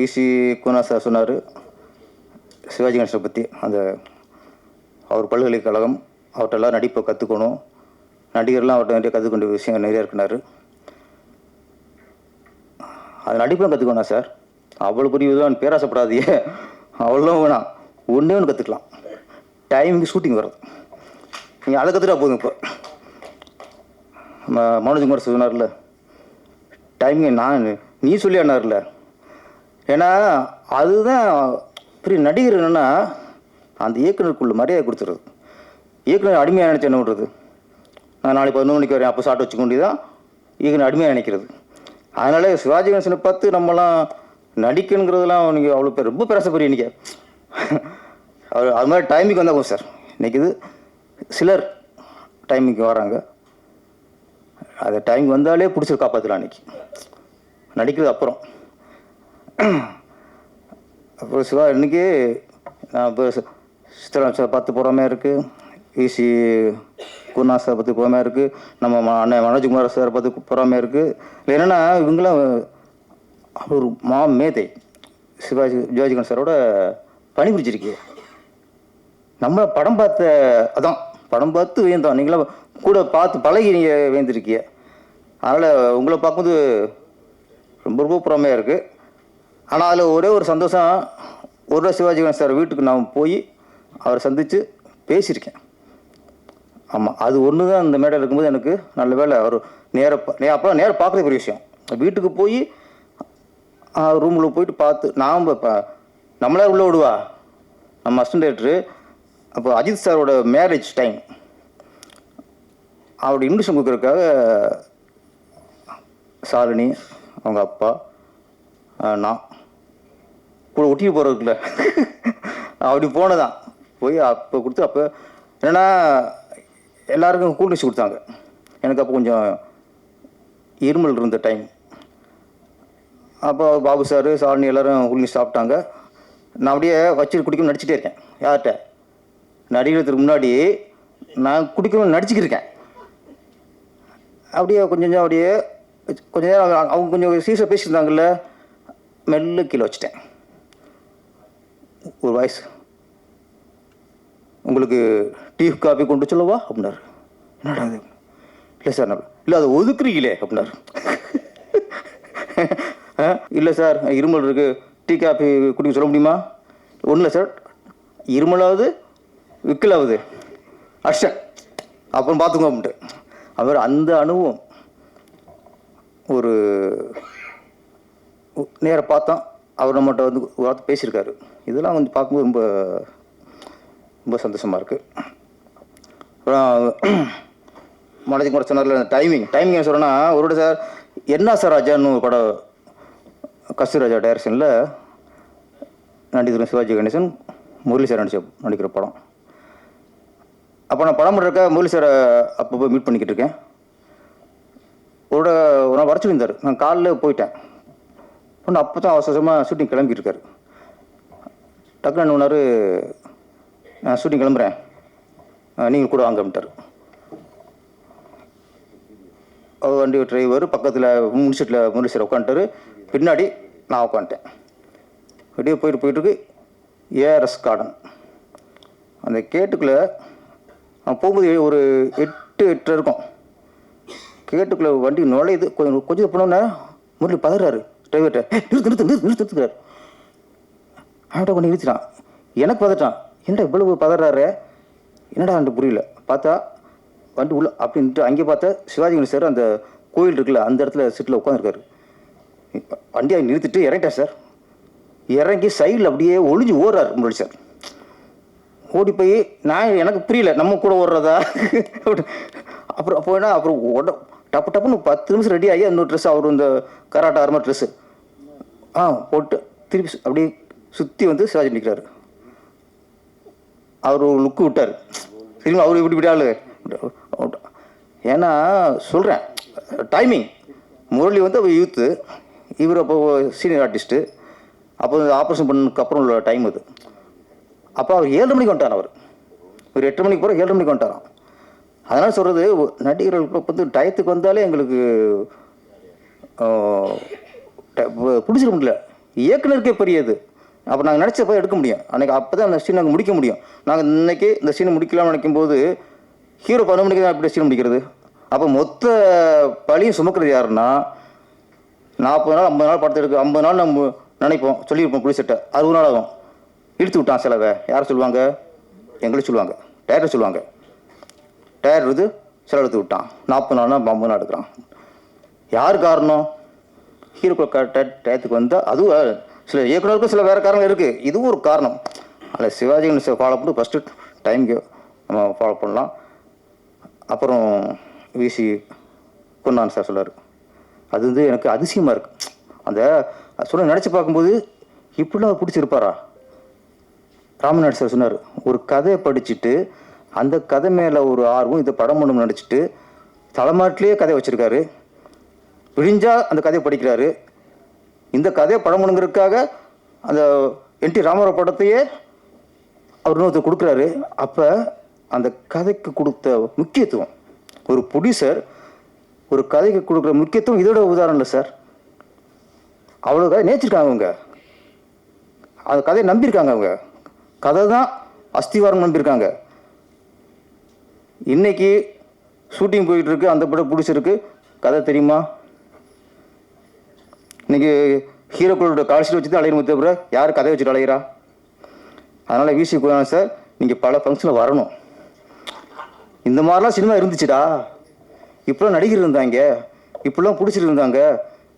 விசி Guna sir சொன்னார். சிவாஜி கணேசனை பற்றி அந்த அவர் பல்கலைக்கழகம் அவர்கிட்டலாம் நடிப்பை கற்றுக்கணும் நடிகர்லாம் அவர்கிட்ட நிறைய கற்றுக்கொண்ட விஷயங்கள் விஷயம் நிறைய இருக்கினார். அது நடிப்பும் கற்றுக்கணும் சார். அவ்வளோ பெரிய இதுவாக பேராசைப்படாதீங்க அவ்வளோ வேணாம். ஒன்றே ஒன்று கற்றுக்கலாம் டைமிங்கு ஷூட்டிங் வர்றது. நீங்கள் அதை கற்றுட்டா போதும் இப்போ. நம்ம மனோஜ்குமார் சொன்னார்ல டைமிங் நான் நீ சொல்லி அண்ணார்ல ஏன்னா அதுதான் பெரிய நடிகர் என்னென்னா அந்த இயக்குனருக்குள்ள மரியாதை கொடுத்துருது இயக்குனர் அடிமையாக நினச்சி என்ன பண்ணுறது நான் நாளைக்கு பதினொன்று மணிக்கு வரேன் அப்போ சாப்பிட்டு வச்சுக்க தான் இயக்குனர் அடிமையாக நினைக்கிறது. அதனால சிவாஜி கணேசனை பார்த்து நம்மலாம் நடிக்கணுங்கிறதுலாம் நீங்கள் அவ்வளோ பேர் ரொம்ப பேசப்படுறீங்க இன்றைக்கி அவர் அது மாதிரி டைமிங் போதும் சார். இன்றைக்கி இது சிலர் டைமிங்க்கு வராங்க. அது டைம் வந்தாலே பிடிச்சி காப்பாற்றலாம் அன்றைக்கி நடிக்கிறது அப்புறம். அப்புறம் சிவா இன்னைக்கு நான் இப்போ சித்திரா சார் பார்த்து போகிற இருக்குது ஈசி குருநா சார் பார்த்து போகிற இருக்குது நம்ம ம- அண்ணன் மனோஜ்குமார் சார் பார்த்து போகிற இருக்குது என்னென்னா இவங்களாம் ஒரு மா மேதை. சிவாஜி சிவாஜிகன் சாரோட பணிபுரிச்சிருக்கு நம்ம படம் பார்த்த அதான் படம் பார்த்து வேந்தோம் நீங்களாம் கூட பார்த்து பழகி நீங்கள் வேந்திருக்கீங்க அதனால் உங்களை பார்க்கும்போது ரொம்ப ரொம்ப புறமையாக இருக்குது ஆனால் அதில் ஒரே ஒரு சந்தோஷம் ஒரு சிவாஜி கணேசன் சார் வீட்டுக்கு நான் போய் அவரை சந்தித்து பேசியிருக்கேன். ஆமாம் அது ஒன்று தான் இந்த மேடையில் இருக்கும்போது எனக்கு நல்ல வேலை அவர் நேர நே அப்போ நேராக பார்க்குறது பெரிய விஷயம். வீட்டுக்கு போய் ரூமில் போயிட்டு பார்த்து நாம் இப்போ நம்மளே உள்ளே விடுவா நம்ம அசிஸ்டன்ட் டேரக்டரு அப்போ அஜித் சாரோட மேரேஜ் டைம் அவருடைய இன்விடேஷன் கொடுக்குறதுக்காக சாலினி அவங்க அப்பா நான். ஒட்டிட்டு போகிறதுக்குள்ள அப்படி போனதான். போய் அப்போ கொடுத்து அப்போ என்னென்னா எல்லாருக்கும் கூல் கொடுத்தாங்க. எனக்கு அப்போ கொஞ்சம் இருமல் இருந்த டைம் அப்போ பாபு சார் சாரணி எல்லோரும் கூல் சாப்பிட்டாங்க. நான் அப்படியே வச்சு குடிக்கணும்னு நடிச்சிட்டே இருக்கேன். யார்கிட்ட? நடிக்கிறதுக்கு முன்னாடி நான் குடிக்கணும்னு நடிச்சுக்கிட்டு இருக்கேன். அப்படியே கொஞ்சம் கொஞ்சம் அப்படியே கொஞ்ச நேரம் அவங்க- கொஞ்சம் சீசை பேசியிருந்தாங்கல்ல மெல்ல கீழே வச்சுட்டேன். ஒரு வாய்ஸ். உங்களுக்கு டீ காபி கொண்டு சொல்லவா? அப்படின்னாரு. என்னடா அது இல்லை சார் நான் இல்லை அதை ஒதுக்குறீங்களே அப்படின்னாரு. ஆ, இல்லை சார் இருமல் இருக்கு. டீ காபி குடிக்க சொல்ல முடியுமா? ஒன்றும் இல்லை சார். இருமலாவது விக்கலாவது. அஷ்டன் அப்புறம் பார்த்துக்கோ அப்படின்ட்டு. அவர் அந்த அனுபவம் ஒரு நேராக பார்த்தோம் அவர் நம்மகிட்ட வந்து ஒரு வார்த்தை பேசியிருக்காரு. இதெல்லாம் வந்து பார்க்கும்போது ரொம்ப ரொம்ப சந்தோஷமாக இருக்குது அப்புறம் மனதிக்கு கூட சொன்னார்ல டைமிங் டைமிங் என்ன சொல்கிறேன்னா ஒரு சார் என்ன சார் ராஜான்னு ஒரு படம் கஸ்தூராஜா டைரக்ஷனில் நடிகர் சிவாஜி கணேசன் முரளி சார் நடிச்ச நடிக்கிற படம். அப்போ நான் படம் பண்ணுறக்க முரளி சாரை அப்போ போய் மீட் பண்ணிக்கிட்டு இருக்கேன். ஒரு ஒரு நாள் வர சொல்லியிருந்தார். நான் காலைல போயிட்டேன். பொண்ணு அப்போ தான் அவசரமாக ஷூட்டிங் கிளம்பியிருக்காரு டக்குனு என்ன நான் ஷூட்டிங் கிளம்புறேன். நீங்கள் கூட வாங்க அவர் வண்டி டிரைவர் பக்கத்தில் முனிசிட்டில் முனிசில் உட்காந்துட்டாரு. பின்னாடி நான் உட்காந்துட்டேன். அப்படியே போயிட்டு போயிட்டுருக்கு ஏஆர்எஸ் கார்டன் அந்த கேட்டுக்குள்ளே நான் போகும்போது ஒரு எட்டு எட்டு இருக்கும். கேட்டுக்குள்ளே வண்டி நுழையுது. கொஞ்சம் கொஞ்சம் போனோன்னே முரளி பதறாரு. டிரைவர்கிட்ட நிறுத்து நிறுத்து நிறுத்து நிறுத்துறாரு அவன்கிட்ட கொண்டு நிறுத்திட்டான் எனக்கு பதட்டான். என்னடா இவ்வளவு பதறாரு? என்னடா எனக்கு புரியல. பார்த்தா வண்டி உள்ள அப்படின்ட்டு அங்கே பார்த்தா சிவாஜி சார் அந்த கோயில் இருக்குல்ல அந்த இடத்துல சீட்டில் உட்காந்துருக்காரு வண்டியை நிறுத்திட்டு இறங்கிட்டேன் சார். இறங்கி சைடில் அப்படியே ஒளிஞ்சு ஓடுறாரு முரளி சார். ஓடி போய் நான் எனக்கு புரியல நம்ம கூட ஓடுறதா? அப்புறம் போயினா அப்புறம் உட டப்பு டப்புன்னு பத்து நிமிஷம் ரெடி ஆகி இன்னொரு ட்ரெஸ் அவர் இந்த கராட்டா ஆரம்ப ட்ரெஸ்ஸு ஆ போட்டு திருப்பி அப்படியே சுற்றி வந்து சிவாஜி நிற்கிறாரு அவர் ஒரு லுக்கு விட்டார். சரிங்களா? அவர் இப்படி இப்படி ஆளு. ஏன்னா சொல்கிறேன் டைமிங் முரளி வந்து அவர் யூத்து இவர் அப்போ சீனியர் ஆர்டிஸ்ட்டு அப்போ ஆப்ரேஷன் பண்ணதுக்கு அப்புறம் உள்ள டைம் அது. அப்போ அவர் ஏழு மணிக்கு வந்துட்டார் அவர். ஒரு எட்டு மணிக்கு போகிற ஏழு மணிக்கு வந்துட்டாராம். அதனால் சொல்கிறது நடிகர்களுக்கு வந்து டயத்துக்கு வந்தாலே எங்களுக்கு பிடிச்சிட முடியல. இயக்குனருக்கே பெரியது. அப்போ நாங்கள் நினச்ச போய் எடுக்க முடியும். அன்றைக்கி அப்போ தான் அந்த சீன் நாங்கள் முடிக்க முடியும். நாங்கள் இன்றைக்கி இந்த சீனை முடிக்கலாம்னு நினைக்கும் போது ஹீரோ பதினொரு மணிக்கு தான் எப்படி சீன் முடிக்கிறது? அப்போ மொத்த பழியும் சுமக்கிறது யாருன்னா நாற்பது நாள் ஐம்பது நாள் படத்தை எடுக்க ஐம்பது நாள் நம்ம நினைப்போம். சொல்லியிருப்போம் புளிசட்டை அறுபது நாள் ஆகும். இழுத்து விட்டான் செலவை. யார் சொல்லுவாங்க? எங்களை சொல்லுவாங்க. டயர் சொல்லுவாங்க. டயர் இது செலவு எடுத்து விட்டான். நாற்பது நாள்னா ஐம்பது நாள் எடுக்கிறான். யார் காரணம்? ஹீரோ கரெக்டாக டயத்துக்கு வந்தால் அதுவும் சில இயக்குநருக்கும் சில வேறு காரணங்கள் இருக்குது இதுவும் ஒரு காரணம். அதில் சிவாஜி கணேசன் ஃபாலோ பண்ணி ஃபஸ்ட்டு டைம்க்கு நம்ம ஃபாலோ பண்ணலாம். அப்புறம் விசி பொன்னான் சார் சொல்லார். அது வந்து எனக்கு அதிசயமாக இருக்குது அந்த சொல்ல நினச்சி பார்க்கும்போது இப்படிலாம் பிடிச்சிருப்பாரா? ராமநாடு சார் சொன்னார். ஒரு கதையை படிச்சுட்டு அந்த கதை மேலே ஒரு ஆர்வம் இந்த படம் பண்ணணும் நடிச்சிட்டு தலைமாட்டிலேயே கதை வச்சுருக்காரு. விழிஞ்சா அந்த கதையை படிக்கிறாரு. இந்த கதையை படம் அந்த என்டி ராமராவ் படத்தையே அவர் இன்னொருத்தர் கொடுக்குறாரு. அப்போ அந்த கதைக்கு கொடுத்த முக்கியத்துவம் ஒரு ப்ரொடியூசர் ஒரு கதைக்கு கொடுக்குற முக்கியத்துவம் இதோட உதாரணம் இல்லை சார். அவ்வளோ கதை நேச்சிருக்காங்க அவங்க. அந்த கதையை நம்பியிருக்காங்க அவங்க. கதை தான் அஸ்திவாரம் நம்பியிருக்காங்க. இன்றைக்கி ஷூட்டிங் போயிட்டுருக்கு அந்த படம் பிடிச்சிருக்கு. கதை தெரியுமா? இன்னைக்கு ஹீரோக்களோட கால்ஷீட் வச்சு தான் அலையிற தவிர யார் கதை வச்சுட்டு அலையிறா? அதனால் விசி குணான் சார் நீங்கள் பல ஃபங்க்ஷனில் வரணும். இந்த மாதிரிலாம் சினிமா இருந்துச்சுடா. இப்போலாம் நடிகர் இருந்தாங்க. இப்படிலாம் பிடிச்சிட்டு இருந்தாங்க.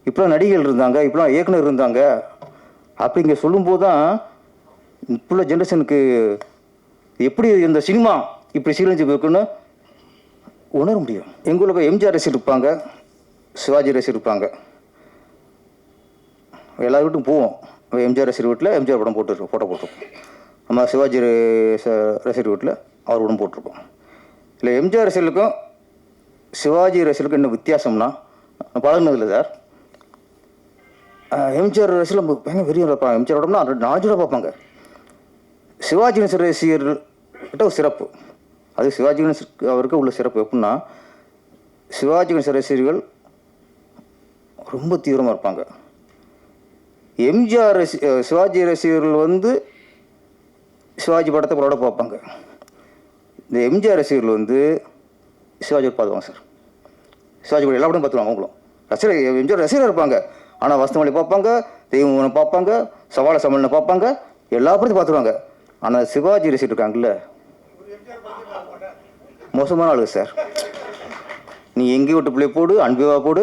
இப்படிலாம் நடிகர்கள் இருந்தாங்க. இப்படிலாம் இயக்குனர் இருந்தாங்க. அப்படிங்க சொல்லும்போது தான் இப்போ ஜென்ரேஷனுக்கு எப்படி இந்த சினிமா இப்படி சீரழிஞ்சு போயிருக்குன்னு உணர முடியும். எங்கள் ஊரில் எம்ஜிஆர் ரசிகர் இருப்பாங்க. சிவாஜி ரசிகர் இருப்பாங்க. எல்லா வீட்டும் போவோம். எம்ஜிஆர் ரசிகர் வீட்டில் எம்ஜிஆர் படம் போட்டுருக்கோம் ஃபோட்டோ போட்டிருக்கோம். நம்ம சிவாஜி ரசிகர் வீட்டில் அவர் படம் போட்டிருக்கோம். இல்லை எம்ஜிஆர் ரசிகர்களுக்கும் சிவாஜி ரசிகர்களுக்கும் என்ன வித்தியாசம்னா பழகினதில்லை சார். எம்ஜிஆர் ரசியில் பயங்கர வெறியம் பார்ப்பாங்க. எம்ஜிஆர் படம்னா ரெண்டு நாலு பார்ப்பாங்க. சிவாஜி கணேசன் ரசிகர்கள் கிட்ட ஒரு சிறப்பு. அது சிவாஜி கணேசன் அவருக்கு உள்ள சிறப்பு எப்படின்னா சிவாஜி கணேசன் ரசிகர்கள் ரொம்ப தீவிரமாக இருப்பாங்க. எம்ஜிஆர் ரசி சிவாஜி ரசிகர்கள் வந்து சிவாஜி படத்தை பரோட பார்ப்பாங்க. இந்த எம்ஜிஆர் ரசிகர்கள் வந்து சிவாஜி பார்த்துவாங்க சார். சிவாஜி படம் எல்லா படம் பார்த்துருவாங்க அவங்களும். ரசிகர் எம்ஜிஆர் ரசிகர் இருப்பாங்க. ஆனால் வசந்தமல்லி பார்ப்பாங்க தெய்வம் பார்ப்பாங்க சவால சமலனை பார்ப்பாங்க எல்லா படத்தையும் பார்த்துருவாங்க. ஆனால் சிவாஜி ரசிகர் இருக்காங்கல்ல. மோசமான ஆளுங்க சார். நீ எங்கேயும் விட்டு பிள்ளை போடு அன்பிவா போடு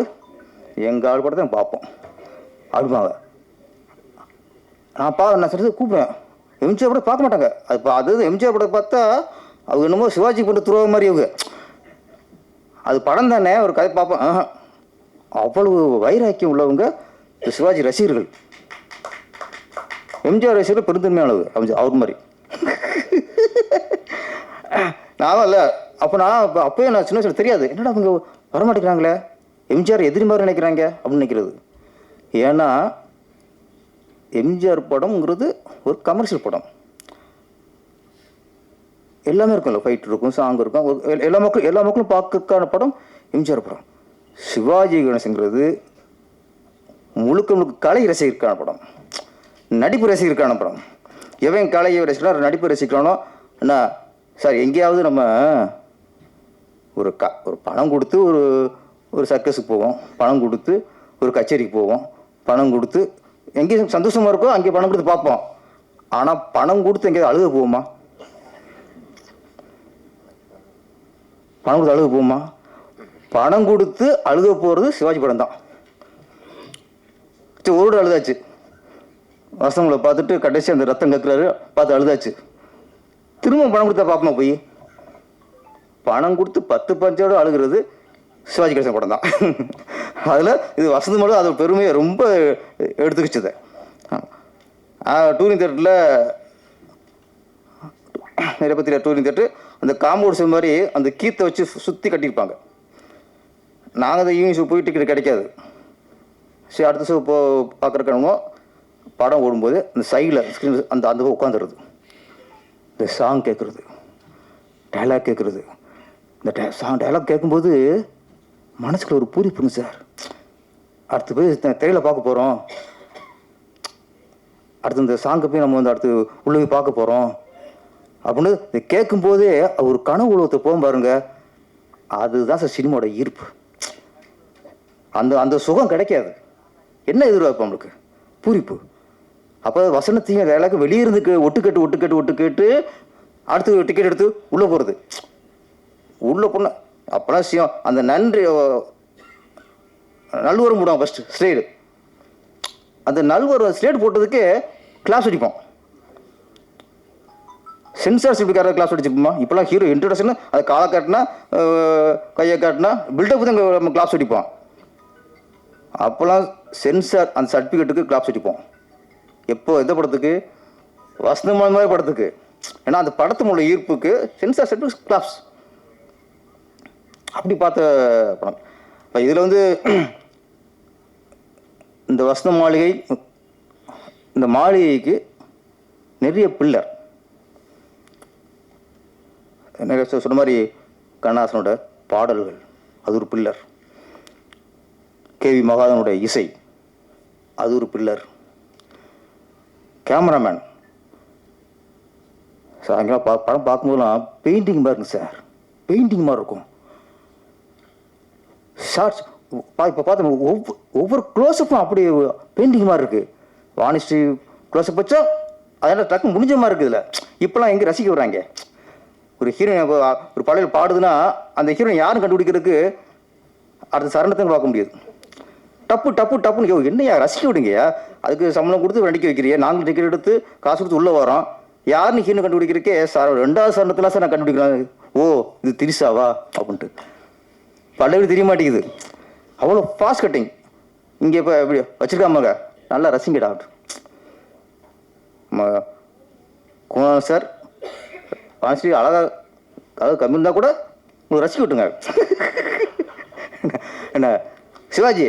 எங்கள் ஆள் படத்தை பார்ப்போம். அப்படிப்பாங்க நான் பா நான் சொல்றது கூப்பிடுவேன் எம்ஜிஆர் படம் பார்க்க மாட்டாங்க. அது பா- அது எம்ஜிஆர் படம் பார்த்தா அவங்க என்னமோ சிவாஜி பண்ண துருவ மாதிரி அவங்க அது படம் தானே ஒரு கதை பார்ப்போம். ஆஹா. அவ்வளவு வைராக்கியம் உள்ளவங்க சிவாஜி ரசிகர்கள். எம்ஜிஆர் ரசிகர்கள் பெருந்தன்மையானது அவங்க அவர் மாதிரி. நான் இல்லை. அப்போ நான் அப்போ அப்போயே நான் சின்ன வயசில் தெரியாது. என்னடா அவங்க வரமாட்டேங்கிறாங்களே எம்ஜிஆர் எதிரி மாதிரி நினைக்கிறாங்க அப்படின்னு நினைக்கிறது. ஏன்னா எம்ஜிஆர் படம்ங்கிறது ஒரு கமர்ஷியல் படம். எல்லாமே இருக்கும்ல ஃபைட் இருக்கும் சாங் இருக்கும் ஒரு- எல்- எல்லா மக்களும் எல்லா மக்களும் பார்க்கறதுக்கான படம் எம்ஜிஆர் படம். சிவாஜி கணேசங்கிறது முழுக்க முழுக்க கலை ரசிகருக்கான படம். நடிப்பு ரசிகருக்கான படம். எவன் கலையை ரசிக்கிறான் நடிப்பு ரசிக்கிறானோ என்ன சார் எங்கேயாவது நம்ம ஒரு க ஒரு பணம் கொடுத்து ஒரு ஒரு சர்க்கஸுக்கு போவோம் பணம் கொடுத்து ஒரு கச்சேரிக்கு போவோம் பணம் கொடுத்து எங்கேயும் சந்தோஷமா இருக்கோ அங்கே பணம் கொடுத்து பார்ப்போம். ஆனால் பணம் கொடுத்து எங்கேயாவது அழுக போவோமா பணம் கொடுத்து அழுக போவோமா பணம் கொடுத்து அழுக போகிறது சிவாஜி படம் தான். சரி ஒரு அழுதாச்சு. வசங்களை பார்த்துட்டு கடைசி அந்த ரத்தம் கத்துறாரு பார்த்து அழுதாச்சு. திரும்ப பணம் கொடுத்தா பார்ப்போமா போய்? பணம் கொடுத்து பத்து பஞ்சோட அழுகிறது சிவாஜி கணேசன் படம் தான். அதில் இது வசந்த மட்டும் அது பெருமையை ரொம்ப எடுத்துக்கிச்சது. டூரிங் தேட்டரில் நிறைய பத்திரிக்கை டூரிங் தேட்டர் அந்த காம்பவுண்ட் செல் மாதிரி அந்த கீத்தை வச்சு சுற்றி கட்டியிருப்பாங்க. நாங்கள் அந்த ஈவினிங் ஷோ போய் டிக்கெட் கிடைக்காது. சரி அடுத்த ஷோ போ பார்க்குறக்கணுமோ படம் ஓடும்போது அந்த சைடில் ஸ்க்ரீன் அந்த அந்த பக்கம் உட்காந்துருது இந்த சாங் கேட்குறது டைலாக் கேட்குறது. இந்த சாங் டைலாக் கேட்கும்போது மனசுக்குள்ள ஒரு பூரிப்புங்க சார். அடுத்து போய் த- பார்க்க போகிறோம் அடுத்து இந்த சாங்கை போய் நம்ம வந்து அடுத்து உள்ள போய் பார்க்க போகிறோம் அப்படின்னு இதை கேட்கும்போதே ஒரு கனவு உலகத்தை போகும் பாருங்க. அதுதான் சார் சினிமாவோட ஈர்ப்பு. அந்த அந்த சுகம் கிடைக்காது. என்ன எதிர்பார்ப்பு நம்மளுக்கு? பூரிப்பு. அப்போ வசனத்தையும் எல்லாருக்கும் வெளியே இருந்து ஒட்டுக்கட்டு ஒட்டுக்கட்டு ஒட்டுக்கட்டு அடுத்து டிக்கெட் எடுத்து உள்ளே போகிறது உள்ளே போனால் அப்போனா சிவம் அந்த நன்றி நல்வரும் போடுவாங்க ஃபஸ்ட்டு ஸ்லேடு அந்த நல்வர் ஸ்லேட் போட்டதுக்கு கிளாஸ் அடிப்போம் சென்சார் சிப்டிக்கார கிளாஸ் அடிச்சுப்போமா இப்போலாம் ஹீரோ இன்ட்ரடக்ஷன் அதை காலை காட்டினா கையை காட்டினா பில்டப் தான் நம்ம கிளாஸ் அடிப்போம் அப்போலாம் சென்சார் அந்த சர்டிஃபிகேட்டுக்கு கிளாஸ் அடிப்போம் எப்போ எந்த படத்துக்கு? வசந்தமான மாதிரி படத்துக்கு. ஏன்னா அந்த படத்து உள்ள ஈர்ப்புக்கு சென்சார் சர்டிஃபிகேட் கிளாஸ் அப்படி பார்த்த படம். இப்போ இதில் வந்து இந்த வசந்த மாளிகை இந்த மாளிகைக்கு நிறைய பில்லர் நிறைய சொன்ன மாதிரி கண்ணாசனோட பாடல்கள் அது ஒரு பில்லர் கேவி மகாதனுடைய இசை அது ஒரு பில்லர் கேமராமேன். சார் அங்கெல்லாம் பா படம் பார்க்கும்போதெல்லாம் பெயிண்டிங் மாதிரி இருக்குங்க சார். பெயிண்டிங் மாதிரி இருக்கும். ஷார்ட்ஸ் பா இப்போ பார்த்தோம் ஒவ்வொரு ஒவ்வொரு க்ளோஸப்பும் அப்படி பெயிண்டிங் மாதிரி இருக்குது வானிஸ்டி க்ளோஸ்அப் வச்சா அதனால் டக்கு முடிஞ்ச மாதிரி இருக்குது இப்போலாம் எங்கே ரசிக்க வர்றாங்க ஒரு ஹீரோயின் ஒரு பழையில் பாடுதுன்னா அந்த ஹீரோயின் யாரும் கண்டுபிடிக்கிறதுக்கு அடுத்த சரணத்தை பார்க்க முடியாது. டப்பு டப்பு டப்புன்னு ஐயோ என்னையா ரசிக்க விடுங்கய்யா அதுக்கு சம்பளம் கொடுத்து நடிக்க வைக்கிறியா? நாங்கள் டிக்கெட் எடுத்து காசு கொடுத்து உள்ளே வரோம். யாருன்னு ஹீரோ கண்டுபிடிக்கிறக்கே சார் ரெண்டாவது சரணத்தில் சார் நான் கண்டுபிடிக்கிறேன். ஓ இது திரிசாவா அப்படின்ட்டு. பல்லவி தெரிய மாட்டேங்குது அவ்வளோ ஃபாஸ்ட் கட்டிங் இங்கே இப்போ எப்படி வச்சுருக்காமாங்க. நல்லா ரசிங்கடா நம்ம குமார் சார் வாசி அழகாக அதாவது கம்மி இருந்தால் கூட உங்களுக்கு ரசிக்க விட்டுங்க என்ன சிவாஜி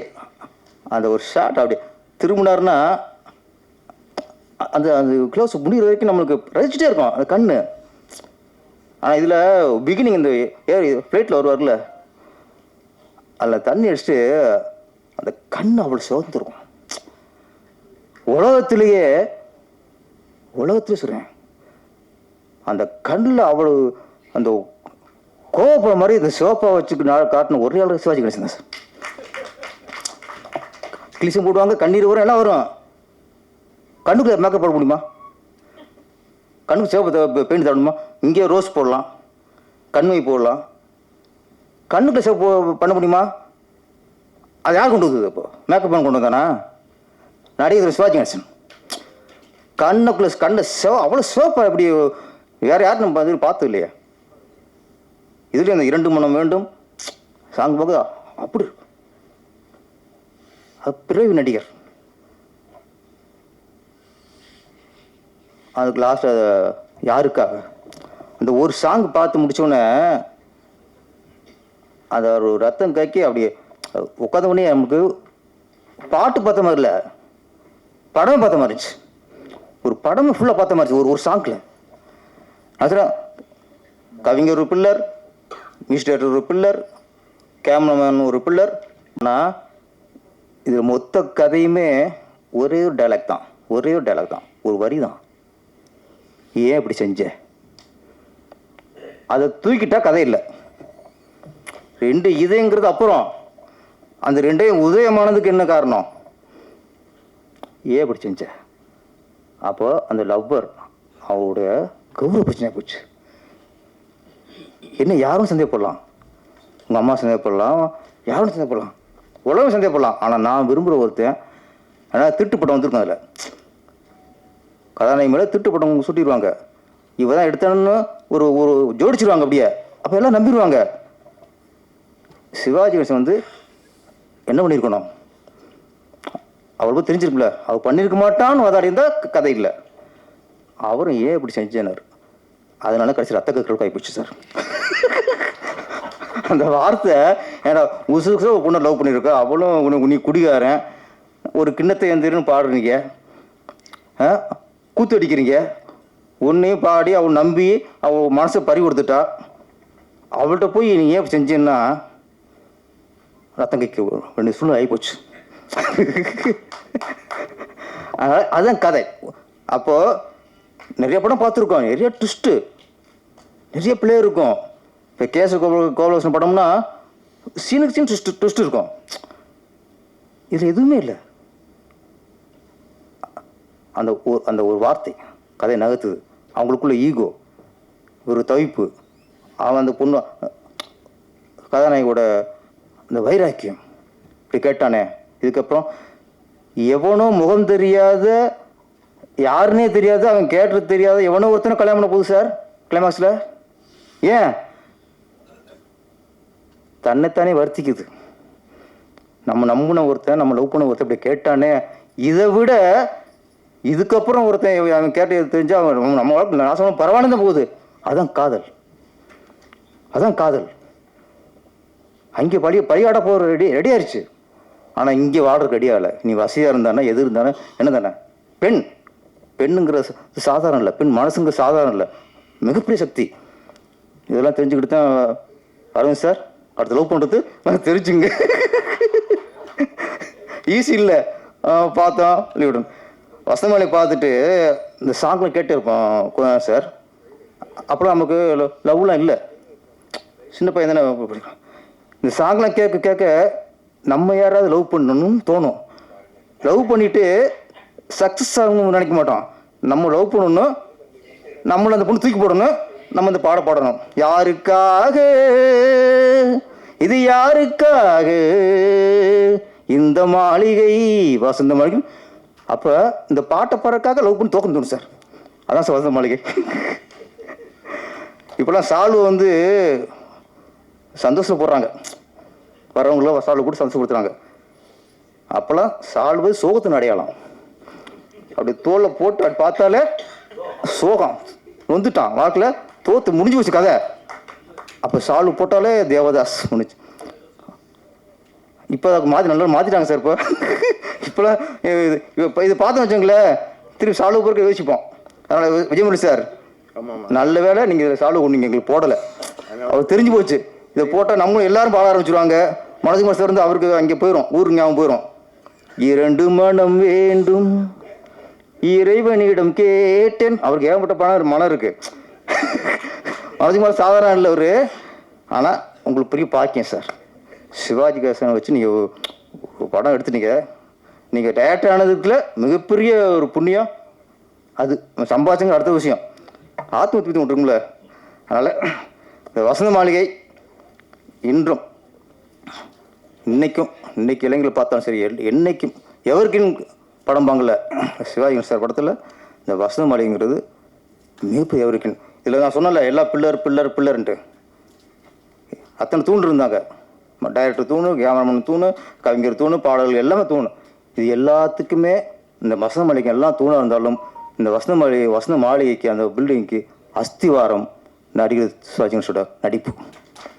அந்த ஒரு ஷாட் அப்படி திரும்பினாருன்னா அந்த அந்த க்ளோஸ் முடிகிற வரைக்கும் நம்மளுக்கு ரசிச்சுட்டே இருக்கும் அந்த கண்ணு. ஆனால் இதில் பிகினிங் இந்த ஏர் ஃப்ளைட்டில் வருவார்ல. அதில் தண்ணி அடிச்சுட்டு அந்த கண் அவ்வளோ சிவந்துருக்கும் உலகத்திலேயே உலகத்திலே சொல்கிறேன் அந்த கண்ணில் அவ்வளோ அந்த கோவப்பட மாதிரி இந்த சிவப்பா வச்சுக்கு நாள் காட்டின ஒரே ஆளுக்கு சிவாஜி கணேசன் தான் சார். கிளிசம் போடுவாங்க கண்ணீர் வரும் எல்லாம் வரும். கண்ணுக்கு மேக்கப் போட முடியுமா? கண்ணுக்கு சிவப்பு பெயிண்ட் தரணுமா இங்கே ரோஸ் போடலாம். கண்மை போடலாம். கண்ணுக்கு சிவப்பு பண்ண முடியுமா? அது யார் கொண்டு வந்தது அப்போ? மேக்கப் பண்ண கொண்டு வந்தானா? நடிகர் சிவாஜி கணேசன் கண்ணுக்குள்ள கண்ணை சிவ அவ்வளோ சிவப்பா எப்படி வேற யாரும் நம்ம அது பார்த்தது இல்லையா இதுலேயும் அந்த இரண்டு மனம் வேண்டும். சாங் போக அப்படி அது பிறவி நடிகர். அதுக்கு லாஸ்ட் யாருக்காக? அந்த ஒரு சாங் பார்த்து முடிச்சோன்னே அந்த ஒரு ரத்தம் கக்கி அப்படியே உட்காந்த உடனே நமக்கு பாட்டு பார்த்த மாதிரி இல்லை. படமே பார்த்த மாதிரி இருந்துச்சு. ஒரு படம் ஃபுல்லாக பார்த்த மாதிரி ஒரு ஒரு சாங்கில் அதுதான் கவிஞர் ஒரு பில்லர் மிஸ்டர் ஒரு பில்லர் கேமராமேன் ஒரு பில்லர் ஆனால் இது மொத்த கதையுமே ஒரே ஒரு டைலாக் தான். ஒரே ஒரு டைலாக் தான். ஒரு வரி தான். ஏன் இப்படி செஞ்ச? அதை தூக்கிட்டா கதை இல்லை. ரெண்டு இதயங்கிறது அப்புறம். அந்த ரெண்டையும் உதயமானதுக்கு என்ன காரணம்? ஏ பிடிச்சிருந்துச்ச. அப்போ அந்த லவ்வர் அவருடைய கௌரவ பிரச்சனை போச்சு. என்ன யாரும் சந்தேகப்படலாம். உங்கள் அம்மா சந்தேகப்படலாம். யாரும் சந்தேகப்படலாம். உலகம் சந்தேகப்படலாம். ஆனால் நான் விரும்புகிற ஒருத்தன் ஆனால் திருட்டுப்பட்டம் வந்திருக்கும் அதில். கதாநாயகி மேலே திருட்டுப்பட்டம் சுட்டிடுவாங்க இவ தான் எடுத்தான்னு ஒரு ஒரு ஜோடிச்சிருவாங்க அப்படியே. அப்போ எல்லாம் நம்பிடுவாங்க. சிவாஜி கணேசன் வந்து என்ன பண்ணியிருக்கணும் அவருக்கு தெரிஞ்சிருக்குல்ல அவர் பண்ணியிருக்க மாட்டான்னு வாதாடி இருந்தால் கதை இல்லை. அவரும் ஏன் இப்படி செஞ்சேனார்? அதனால கடைசி ரத்த கற்கள் ஆகி சார். அந்த வார்த்தை ஏன்னா உசு ஒரு பொண்ணை லவ் பண்ணியிருக்கா அவளும் உனக்கு நீ குடிகாரன். ஒரு கிண்ணத்தை எந்திரன்னு பாடுறீங்க. ஆ? கூத்து அடிக்கிறீங்க. உன்னையும் பாடி அவள் நம்பி அவள் மனசை பறி கொடுத்துட்டா அவள்கிட்ட போய் நீ ஏன் செஞ்சேன்னா ரத்தம் கைக்க வேண்டிய சூழ்நிலை ஆகிப்போச்சு அதுதான் கதை. அப்போது நிறைய படம் பார்த்துருக்கோம். நிறைய ட்விஸ்ட்டு நிறைய பிளே இருக்கும். இப்போ கேச கோபால கோபாலகிருஷ்ணன் படம்னா சீனுக்கு சீன் ட்விஸ்ட் ட்விஸ்ட் இருக்கும். இதில் எதுவுமே இல்லை. அந்த ஒரு அந்த ஒரு வார்த்தை கதை நகர்த்துது. அவங்களுக்குள்ள ஈகோ ஒரு தவிப்பு. அவன் அந்த பொண்ணு கதாநாயகியோட இந்த வைராக்கியம். இப்படி கேட்டானே. இதுக்கப்புறம் எவனோ முகம் தெரியாத யாருன்னே தெரியாது அவன் கேட்டது தெரியாத எவனோ ஒருத்தனை கல்யாணம் பண்ண போகுது சார்? கிளைமாக்ஸில் ஏன்? தன்னைத்தானே வருத்திக்குது. நம்ம நம்பின ஒருத்தன் நம்ம லவ் பண்ண ஒருத்தன் இப்படி கேட்டானே இதை விட இதுக்கப்புறம் ஒருத்தன் அவன் கேட்டு தெரிஞ்சு அவன் நம்ம நாசம் நாசமாக பரவாயில்ல போகுது. அதான் காதல். அதான் காதல். அங்கே பழி பழியாட போகிற ரெடி ரெடி ஆயிடுச்சு ஆனால் இங்கே வாடுறதுக்கு ரெடி ஆகலை. நீ வசதியாக இருந்தானே எது இருந்தானே என்ன தானே? பெண். பெண்ணுங்கிற ச- சாதாரணம் இல்லை. பெண் மனசுங்கிற சாதாரணம் இல்லை. மிகப்பெரிய சக்தி. இதெல்லாம் தெரிஞ்சுக்கிட்டு தான் அரவிந்த் சார் அடுத்த லவ் பண்ணுறது நான் தெரிஞ்சுங்க. ஈஸி இல்லை. பார்த்தோம் லீவிடும் வசந்தமலை பார்த்துட்டு இந்த சாங்கில் கேட்டு இருப்போம் சார். அப்புறம் நமக்கு லவ்லாம் இல்லை. சின்ன பையன் தானே பிடிக்கும் இந்த சாங்லாம் கேட்க கேட்க நம்ம யாராவது லவ் பண்ணணும்னு தோணும். லவ் பண்ணிட்டு சக்ஸஸ் ஆகணும்னு நினைக்க மாட்டோம். நம்ம லவ் பண்ணணும் நம்மளை அந்த பொண்ணு தூக்கி போடணும். நம்ம அந்த பாட பாடணும். யாருக்காக? இது யாருக்காக? இந்த மாளிகை வசந்த மாளிகை அப்போ இந்த பாட்டை பாடுறதுக்காக லவ் பண்ணி தோக்கம் தோணும் சார் அதான் சார் வசந்த மாளிகை. இப்போலாம் சால்வு வந்து சந்தோஷம் போடுறாங்க வரவங்கள சால்வு கூட சந்தோஷப்படுத்துறாங்க. அப்போல்லாம் சால்வு சோகத்தின் அடையாளம். அப்படி தோலை போட்டு அப்படி பார்த்தாலே சோகம். வந்துட்டான் வாக்கில் தோத்து முடிஞ்சு போச்சு கதை. அப்போ சால்வு போட்டாலே தேவதாஸ் முடிஞ்சு இப்போ மாற்றி நல்லா மாற்றிட்டாங்க சார் இப்போ. இப்போலாம் இது இப்போ இது பார்த்தோம் வச்சுங்களேன் திருப்பி சால்வு பொறுக்க யோசிப்போம். அதனால் விஜயமுரளி சார் நல்ல வேளை நீங்கள் இதில் சால்வு கொண்டீங்க எங்களுக்கு போடலை. அவர் தெரிஞ்சு போச்சு. இதை போட்டால் நம்மளும் எல்லாரும் பாட ஆரம்பிச்சிருவாங்க. மனது மாதம் இருந்து அவருக்கு அங்கே போயிடும் ஊருக்கு ஞாபகம் போயிடும் இரண்டு மனம் வேண்டும் இறைவனிடம் கேட்டேன். அவருக்கு ஏகப்பட்ட பணம் மனம் இருக்கு. மனது மாதம் சாதாரண இல்லை அவரு. ஆனால் உங்களுக்கு பெரிய பாக்கியம் சார். சிவாஜி கேசனை வச்சு நீங்கள் படம் எடுத்துட்டீங்க. நீங்கள் டேரக்டர் ஆனதுக்குள்ள மிகப்பெரிய ஒரு புண்ணியம். அது சம்பாதிச்சுங்க அடுத்த விஷயம். ஆத்ம உற்பத்தி ஒன்று இருக்கும்ல. அதனால் இந்த வசந்த மாளிகை இன்றும் இன்றைக்கும் இன்றைக்கி இளைஞர்கள் பார்த்தாலும் சரி என்றைக்கும் எவருக்கும் படம் பாங்கல சிவாஜி சார் படத்தில் இந்த வசந்த மாளிகைங்கிறது மிகப்பெரிய எவருக்கும். இதில் நான் சொன்னல எல்லா பில்லர் பில்லர் பில்லர்ன்ட்டு அத்தனை தூண் இருந்தாங்க. டைரக்டர் தூணு கேமராமேன் தூணு கவிஞர் தூணு பாடல்கள் எல்லாமே தூணு. இது எல்லாத்துக்குமே இந்த வசந்த மாளிகை எல்லாம் தூணாக இருந்தாலும் இந்த வசந்த மாளிகை வசந்த மாளிகைக்கு அந்த பில்டிங்க்கு அஸ்திவாரம் நடிகர் சிவாஜி கணேசனோட நடிப்பு.